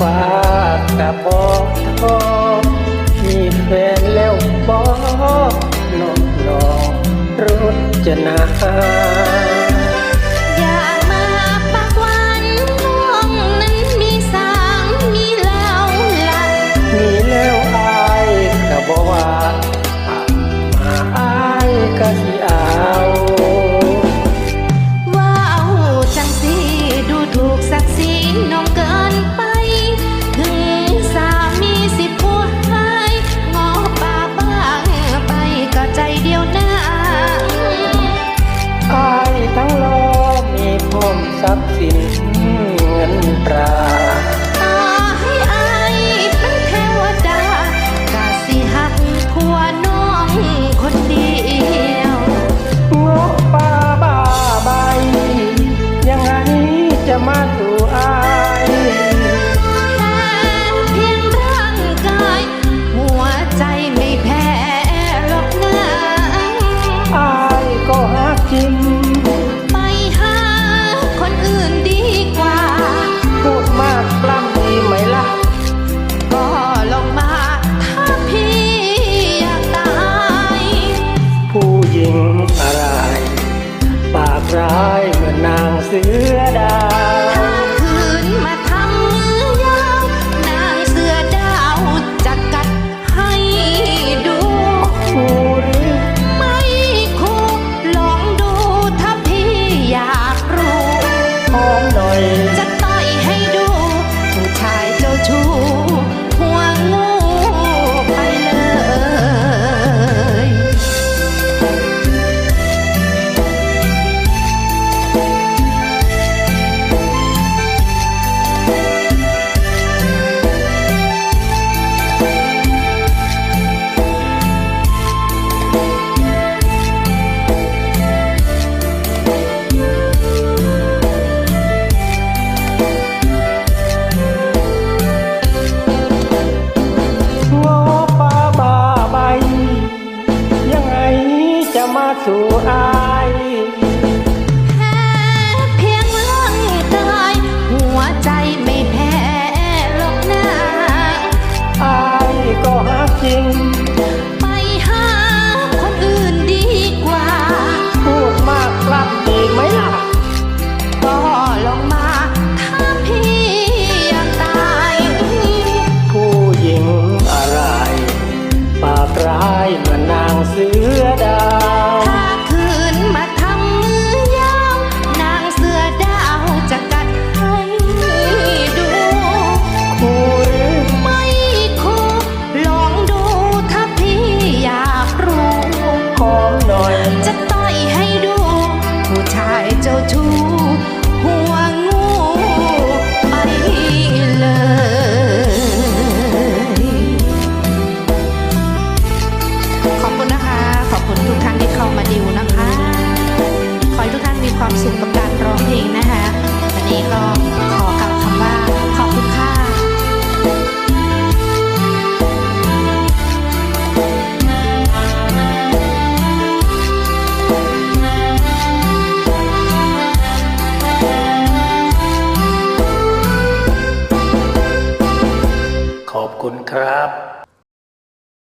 ฝากะบอกทอมีแฟนแล้วบอกน้องนองรถจะนาายเหมือนนางเสือ สู่อา mistletoe คุณครับ